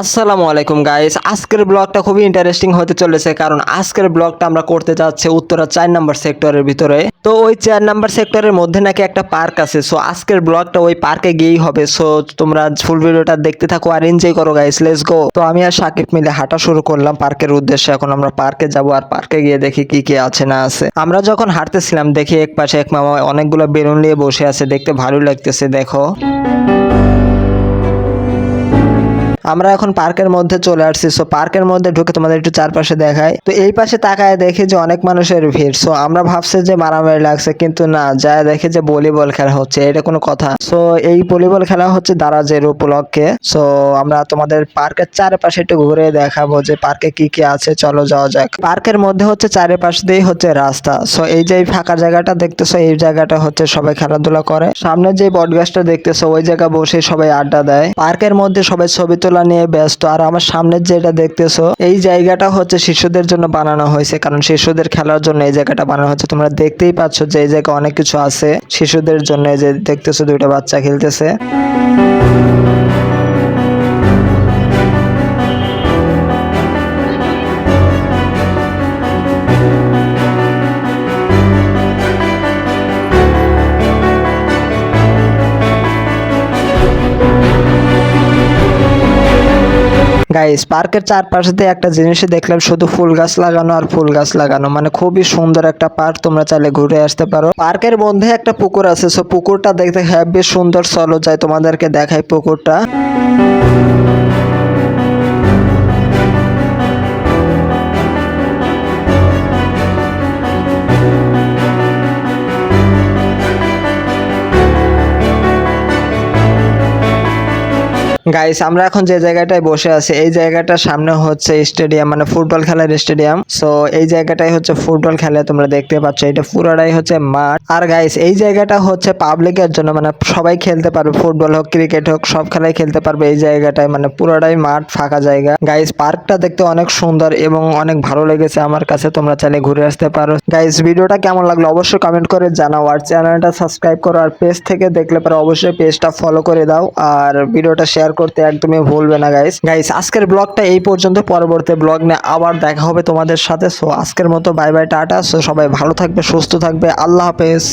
আসসালামু আলাইকুম গাইস আজকের ব্লগটা খুবই ইন্টারেস্টিং হতে চলেছে কারণ আজকের ব্লগটা আমরা করতে যাচ্ছি উত্তরা চার নাম্বার সেক্টরের ভিতরে। তো ওই চার নাম্বার সেক্টরের মধ্যে নাকি একটা পার্ক আছে। সো আজকের ব্লগটা ওই পার্কে গিয়েই হবে। সো তোমরা ফুল ভিডিওটা দেখতে থাকো আর এনজয় করো গাইস লেটস গো তো আমি আর সাকিব মিলে হাঁটা শুরু করলাম পার্কের উদ্দেশ্যে। এখন আমরা পার্কে যাব আর পার্কে গিয়ে দেখি কি কি আছে, না আছে। আমরা যখন হাঁটতেছিলাম, দেখি এক পাশে এক মামা অনেকগুলো বেলুন নিয়ে বসে আছে। দেখতে ভালো লাগতেছে, দেখো। আমরা এখন পার্কের মধ্যে চলে আসছি। সো পার্কের মধ্যে ঢুকে তোমাদের একটু চারপাশে দেখায় তো এই পাশে তাকায় দেখি যে অনেক মানুষের ভিড়। সো আমরা ভাবছি যে মারামারি লাগছে, কিন্তু না যা দেখে যে ভলিবল খেলা হচ্ছে, এটা কোনো কথা। সো এই ভলিবল খেলা হচ্ছে দারাজের উপলক্ষে সো আমরা তোমাদের পার্কের চারপাশে একটু ঘুরে দেখাবো যে পার্কে কি কি আছে। চলো যাওয়া যাক। পার্কের মধ্যে হচ্ছে চারিপাশ দিয়ে হচ্ছে রাস্তা। সো এই যে ফাঁকা জায়গাটা দেখতেছো, এই জায়গাটা হচ্ছে সবাই খেলাধুলা করে। সামনে যে বটগাছটা দেখতেছো, ওই জায়গা বসে সবাই আড্ডা দেয়। পার্কের মধ্যে সবাই ছবি তোলা। নিয়ে ব্যস্ত। আর আমার সামনে যেটা দেখতেছো, এই জায়গাটা হচ্ছে শিশুদের জন্য বানানো হয়েছে। কারণ শিশুদের খেলার জন্য এই জায়গাটা বানানো হচ্ছে তোমরা দেখতেই পাচ্ছ যে এই জায়গায় অনেক কিছু আছে। শিশুদের জন্য যে দেখতেছো দুইটা বাচ্চা খেলতেছে। গাইস পার্কের চারপাশে একটা জিনিসই দেখলাম, শুধু ফুল গাছ লাগানো আর ফুল গাছ লাগানো। মানে খুবই সুন্দর একটা পার্ক তোমরা চাইলে ঘুরে আসতে পারো। পার্কের মধ্যে একটা পুকুর আছে সো পুকুরটা দেখতে হ্যাভি সুন্দর, চলো যায় তোমাদেরকে দেখাই পুকুরটা। গাইস আমরা এখন যে জায়গাটায় বসে আছি, এই জায়গাটার সামনে হচ্ছে স্টেডিয়াম মানে ফুটবল খেলার স্টেডিয়াম। সো এই জায়গাটাই হচ্ছে ফুটবল খেলে, তোমরা দেখতে পাচ্ছ। এটা পুরোটাই হচ্ছে মাঠ। আর গাইস এই জায়গাটা হচ্ছে পাবলিকের জন্য মানে সবাই খেলতে পারবে, ফুটবল হোক ক্রিকেট হোক, সব খেলাই খেলতে পারবে এই জায়গাটায় মানে পুরোটাই মাঠ, ফাঁকা জায়গা। গাইস পার্কটা দেখতে অনেক সুন্দর এবং অনেক ভালো লেগেছে আমার কাছে, তোমরা চাইলে ঘুরে আসতে পারো। গাইস ভিডিওটা কেমন লাগল অবশ্যই কমেন্ট করে জানাও, আর চ্যানেলটা সাবস্ক্রাইব করো, আর পেজ থেকে দেখলে পরে অবশ্যই পেজটা ফলো করে দাও, আর ভিডিওটা শেয়ার করতে একদমই ভুলবে না গাইস গাইস আজকের ব্লগটা এই পর্যন্ত। পরবর্তী ব্লগ নিয়ে আবার দেখা হবে তোমাদের সাথে। সো আজকের মতো বাই বাই টাটা। সো সবাই ভালো থাকবে, সুস্থ থাকবে। আল্লাহ হাফেজ।